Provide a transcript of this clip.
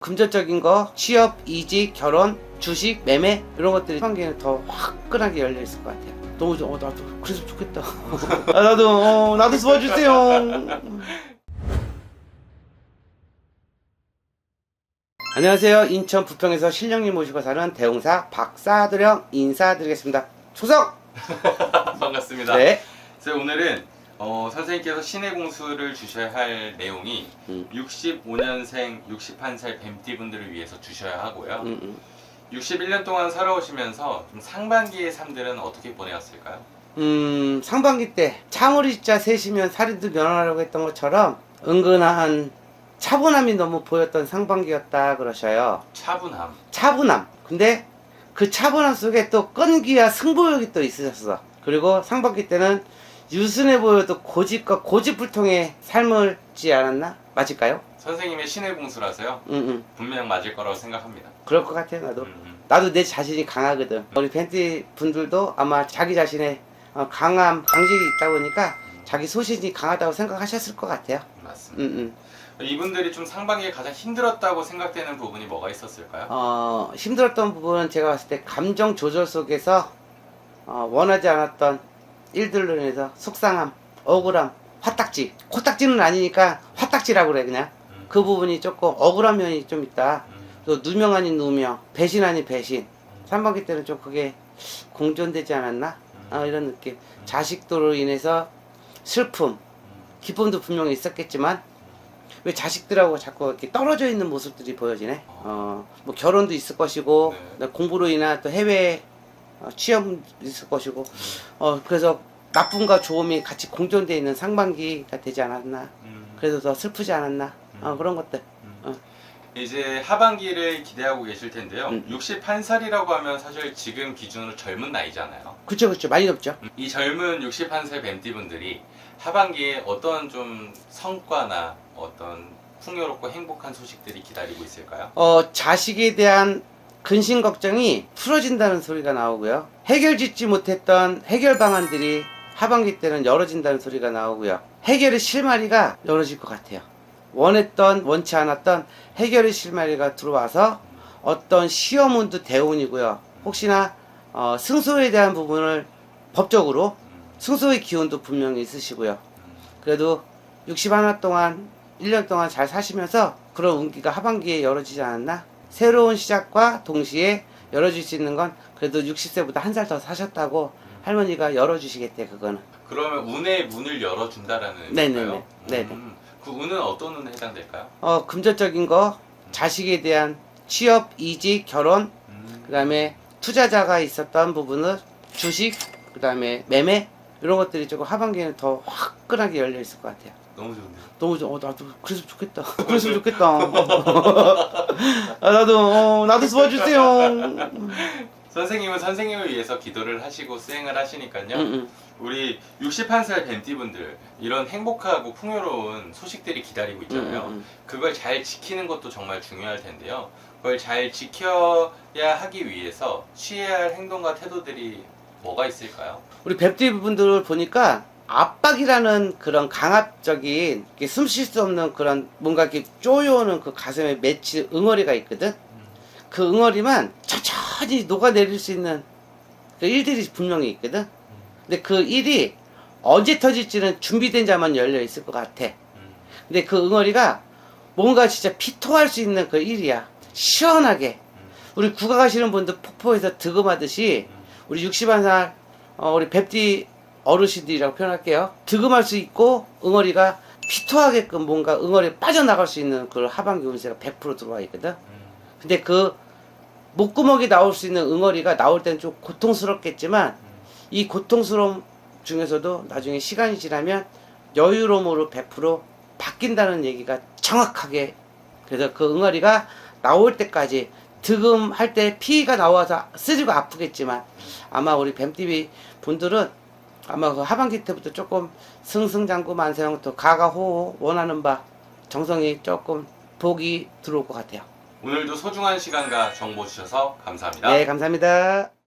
금전적인 거, 취업, 이직, 결혼, 주식, 매매 이런 것들이 상반기에는 더 화끈하게 열려 있을 것 같아요. 너무 좋아. 어, 나도 그래서 좋겠다. 아, 나도 어, 나도 도와주세요. 안녕하세요. 인천 부평에서 신령님 모시고 사는 대웅사 박사드령 인사드리겠습니다. 초석. 반갑습니다. 네. 그래서 오늘은 어, 선생님께서 신의 공수를 주셔야 할 내용이 음. 65년생, 61살 뱀띠분들을 위해서 주셔야 하고요. 음, 음. 61년 동안 살아오시면서 좀 상반기의 삶들은 어떻게 보내왔을까요? 음, 상반기 때 창우리자 셋이면 살인도 면하라고 했던 것처럼 은근한 차분함이 너무 보였던 상반기였다 그러셔요. 차분함. 차분함. 근데 그 차분함 속에 또 끈기와 승부욕이 또 있으셨어. 그리고 상반기 때는 유순해 보여도 고집과 고집불통의 삶을 지 않았나? 맞을까요? 선생님의 신의 공수라서요. 응, 응. 분명 맞을 거라고 생각합니다. 그럴 것 같아요, 나도. 음, 음. 나도 내 자신이 강하거든. 우리 팬티 분들도 아마 자기 자신의 어, 강함, 강직이 있다 보니까 자기 소신이 강하다고 생각하셨을 것 같아요. 맞습니다. 응, 응. 이분들이 좀 상반기에 가장 힘들었다고 생각되는 부분이 뭐가 있었을까요? 어, 힘들었던 부분은 제가 봤을 때 감정 조절 속에서 어, 원하지 않았던 일들로 인해서 속상함, 억울함, 화딱지. 코딱지는 아니니까 화딱지라고 그래 그냥. 음, 그 부분이 조금 억울한 면이 좀 있다. 음, 또 누명 아닌 누명, 배신 아닌 배신. 3반기 때는 좀 그게 공존되지 않았나? 아, 이런 느낌. 자식도로 인해서 슬픔, 음, 기쁨도 분명히 있었겠지만 왜 자식들하고 자꾸 이렇게 떨어져 있는 모습들이 보여지네. 어, 뭐 결혼도 있을 것이고 네. 공부로 인한 또 해외 어, 취업도 있을 것이고 어 그래서 나쁨과 좋음이 같이 공존되어 있는 상반기가 되지 않았나. 음. 그래서 더 슬프지 않았나. 어, 음. 그런 것들. 음. 어. 이제 하반기를 기대하고 계실 텐데요. 음. 61살이라고 하면 사실 지금 기준으로 젊은 나이잖아요. 그쵸 그쵸 많이 높죠. 음, 이 젊은 61살 뱀띠분들이 하반기에 어떤 좀 성과나 어떤 풍요롭고 행복한 소식들이 기다리고 있을까요? 어 자식에 대한 근심 걱정이 풀어진다는 소리가 나오고요. 해결 짓지 못했던 해결 방안들이 하반기 때는 열어진다는 소리가 나오고요. 해결의 실마리가 열어질 것 같아요. 원했던 원치 않았던 해결의 실마리가 들어와서 어떤 시험운도 대운이고요. 혹시나 어, 승소에 대한 부분을 법적으로 음, 승소의 기운도 분명히 있으시고요. 음, 그래도 61 동안 1년 동안 잘 사시면서 그런 운기가 하반기에 열어지지 않았나? 새로운 시작과 동시에 열어줄 수 있는 건 그래도 60세보다 한 살 더 사셨다고 할머니가 열어주시겠대 그거는 그러면 운의 문을 열어준다라는 네네네. 건가요? 네네. 음, 그 운은 어떤 운에 해당될까요? 어 금전적인 거 자식에 대한 취업 이직 결혼 음, 그 다음에 투자자가 있었던 부분은 주식 그 다음에 매매 이런 것들이 조금 하반기에는 더 화끈하게 열려 있을 것 같아요 너무 좋은데요. 너무 좋아. 어, 나도 그랬으면 좋겠다. 그랬으면 좋겠다. 아, 나도 어, 나도 도와주세요. 선생님은 선생님을 위해서 기도를 하시고 수행을 하시니까요. 응, 응. 우리 61살 뱀띠분들 이런 행복하고 풍요로운 소식들이 기다리고 있잖아요. 응, 응, 그걸 잘 지키는 것도 정말 중요할 텐데요. 그걸 잘 지켜야 하기 위해서 취해야 할 행동과 태도들이 뭐가 있을까요? 우리 뱀띠 분들을 보니까 압박이라는 그런 강압적인 숨 쉴 수 없는 그런 뭔가 이렇게 쪼여오는 그 가슴에 맺힌 응어리가 있거든. 그 응어리만 천천히 녹아내릴 수 있는 그 일들이 분명히 있거든. 근데 그 일이 언제 터질지는 준비된 자만 열려 있을 것 같아. 음, 근데 그 응어리가 뭔가 진짜 피토할 수 있는 그 일이야. 시원하게. 우리 국가 가시는 분들 폭포에서 득음하듯이 우리 60한 어, 우리 뱀띠 어르신들이라고 표현할게요. 득음할 수 있고 응어리가 피토하게끔 뭔가 응어리 빠져나갈 수 있는 그 하반기 운세가 100% 들어와 있거든. 음, 근데 그 목구멍이 나올 수 있는 응어리가 나올 때는 좀 고통스럽겠지만 이 고통스러움 중에서도 나중에 시간이 지나면 여유로움으로 100% 바뀐다는 얘기가 정확하게 그래서 그 응어리가 나올 때까지 득음할 때 피가 나와서 쓰리고 아프겠지만 아마 우리 뱀TV 분들은 아마 그 하반기 때부터 조금 승승장구 만세형부터 가가호호 원하는 바 정성이 조금 복이 들어올 것 같아요. 오늘도 소중한 시간과 정보 주셔서 감사합니다. 네, 감사합니다.